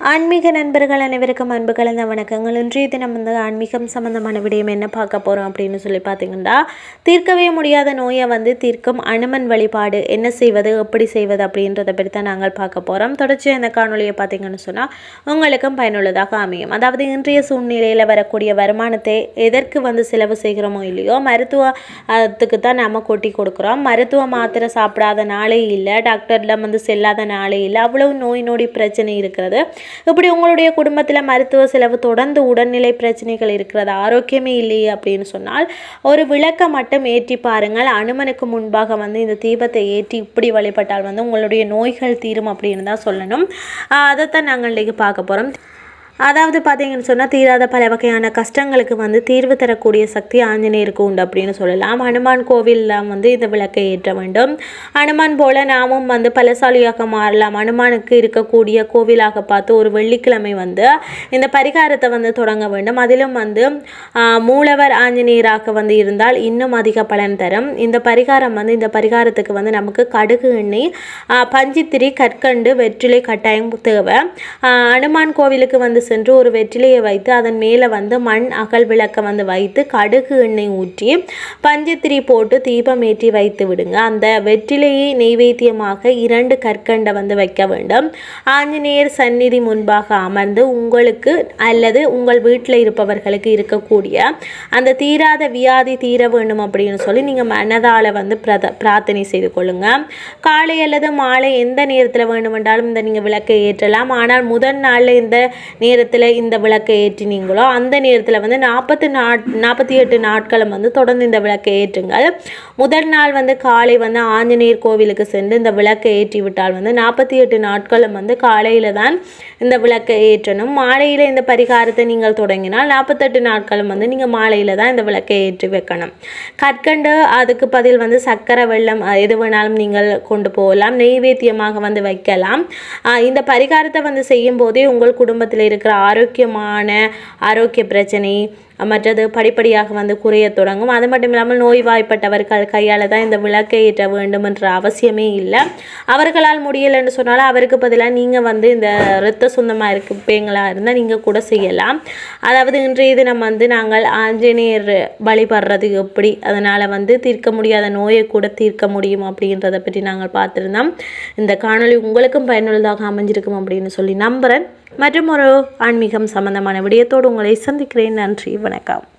ஆன்மீக நண்பர்கள் அனைவருக்கும் அன்பு கலந்த வணக்கங்கள். இன்றைய தினம் வந்து ஆன்மீகம் சம்பந்தமான விடயம் என்ன பார்க்க போகிறோம் அப்படின்னு சொல்லி பார்த்தீங்கன்னா தீர்க்கவே முடியாத நோயை வந்து தீர்க்கும் அனுமன் வழிபாடு. என்ன செய்வது எப்படி செய்வது அப்படின்றத பற்றி தான் நாங்கள் பார்க்க போகிறோம் தொடர்ச்சி இந்த காணொலியை பார்த்தீங்கன்னு சொன்னால் உங்களுக்கும் பயனுள்ளதாக அமையும். அதாவது இன்றைய சூழ்நிலையில் வரக்கூடிய வருமானத்தை எதற்கு வந்து செலவு செய்கிறோமோ இல்லையோ மருத்துவத்துக்கு தான் நாம் கொட்டி கொடுக்குறோம். மருத்துவ மாத்திரை சாப்பிடாத நாளே இல்லை டாக்டரில் வந்து செல்லாத நாளே இல்லை அவ்வளவு நோய் நொடி பிரச்சனை இருக்கிறது. இப்படி உங்களுடைய குடும்பத்தில் மருத்துவ செலவு தொடர்ந்து உடல்நிலை பிரச்சனைகள் இருக்கிறது ஆரோக்கியமே இல்லையே அப்படின்னு சொன்னால் ஒரு விளக்கை மட்டும் ஏற்றி பாருங்கள். அனுமனுக்கு முன்பாக வந்து இந்த தீபத்தை ஏற்றி இப்படி வழிபட்டால் வந்து உங்களுடைய நோய்கள் தீரும் அப்படின்னு தான் சொல்லணும். அதைத்தான் நாங்கள் இன்றைக்கு பார்க்க போகிறோம் அதாவது பார்த்தீங்கன்னு சொன்னால் தீராத பல வகையான கஷ்டங்களுக்கு வந்து தீர்வு தரக்கூடிய சக்தி ஆஞ்சநேயருக்கு உண்டு அப்படின்னு சொல்லலாம். ஹனுமான் கோவிலில் வந்து இந்த விளக்கை ஏற்ற வேண்டும். ஹனுமான் போல நாமும் வந்து பலசாலியாக மாறலாம். ஹனுமானுக்கு இருக்கக்கூடிய கோவிலாக பார்த்து ஒரு வெள்ளிக்கிழமை வந்து இந்த பரிகாரத்தை வந்து தொடங்க வேண்டும். அதிலும் வந்து மூலவர் ஆஞ்சநேயராக வந்து இருந்தால் இன்னும் அதிக பலன் தரும். இந்த பரிகாரம் வந்து இந்த பரிகாரத்துக்கு வந்து நமக்கு கடுகு எண்ணெய் பஞ்சித்திரி கற்கண்டு வெற்றிலை கட்டாயம் தேவை. ஹனுமான் கோவிலுக்கு வந்து சென்று ஒரு வெற்றிலையை வைத்து அதன் மேலே வந்து மண் அகல் விளக்கை வந்து வைத்து கடுகு எண்ணெய் ஊற்றி பஞ்சத்திரி போட்டு தீபம் ஏற்றி வைத்து விடுங்க. அந்த வெற்றிலையை நெய்வேத்தியமாக இரண்டு கற்கண்டை வந்து வைக்க வேண்டும். ஆஞ்சநேயர் சந்நிதி முன்பாக அமர்ந்து உங்களுக்கு அல்லது உங்கள் வீட்டில் இருப்பவர்களுக்கு இருக்கக்கூடிய அந்த தீராத வியாதி தீர வேண்டும் அப்படின்னு சொல்லி நீங்கள் மனதால் வந்து பிரத பிரார்த்தனை செய்து கொள்ளுங்க. காலை அல்லது மாலை எந்த நேரத்தில் வேண்டுமென்றாலும் இந்த நீங்கள் விளக்கை ஏற்றலாம். ஆனால் முதல் நாளில் இந்த நேர நேரத்தில் இந்த விளக்கை ஏற்றினீங்களோ அந்த நேரத்தில் வந்து நாற்பத்தி நாட் நாற்பத்தி எட்டு நாட்களும் வந்து தொடர்ந்து இந்த விளக்கை ஏற்றுங்கள். முதல் நாள் வந்து காலை வந்து ஆஞ்சநேயர் கோவிலுக்கு சென்று இந்த விளக்கை ஏற்றி விட்டால் வந்து நாற்பத்தி எட்டு நாட்களும் வந்து காலையில் தான் இந்த விளக்கை ஏற்றணும். மாலையில் இந்த பரிகாரத்தை நீங்கள் தொடங்கினால் நாற்பத்தெட்டு நாட்களும் வந்து நீங்கள் மாலையில் தான் இந்த விளக்கை ஏற்றி வைக்கணும். கற்கண்டு அதுக்கு பதில் வந்து சர்க்கரை வெள்ளம் எது வேணாலும் நீங்கள் கொண்டு போகலாம். நெய்வேத்தியமாக வந்து வைக்கலாம். இந்த பரிகாரத்தை வந்து செய்யும் போதே உங்கள் குடும்பத்தில் இருக்க இருக்கிற ஆரோக்கியமான ஆரோக்கிய பிரச்சனை மற்றது படிப்படியாக வந்து குறைய தொடங்கும். அது மட்டும் இல்லாமல் நோய்வாய்ப்பட்டவர்கள் கையால் தான் இந்த விளக்கை ஏற்ற வேண்டும் என்ற அவசியமே இல்லை. அவர்களால் முடியலைன்னு சொன்னாலும் அவருக்கு பதிலாக நீங்கள் வந்து இந்த இரத்த சொந்தமாக இருப்பீங்களா இருந்தால் நீங்கள் கூட செய்யலாம். அதாவது இன்றைய தினம் வந்து நாங்கள் ஆஞ்சநேயர் வழிபடுறது எப்படி? அதனால் வந்து தீர்க்க முடியாத நோயை கூட தீர்க்க முடியும் அப்படின்றத பற்றி நாங்கள் பார்த்துருந்தோம். இந்த காணொலி உங்களுக்கும் பயனுள்ளதாக அமைஞ்சிருக்கும் அப்படின்னு சொல்லி நம்புகிறேன் மற்றும் ஒரு ஆன்மீகம் சம்பந்தமான விடயத்தோடு உங்களை சந்திக்கிறேன். நன்றி வணக்கம்.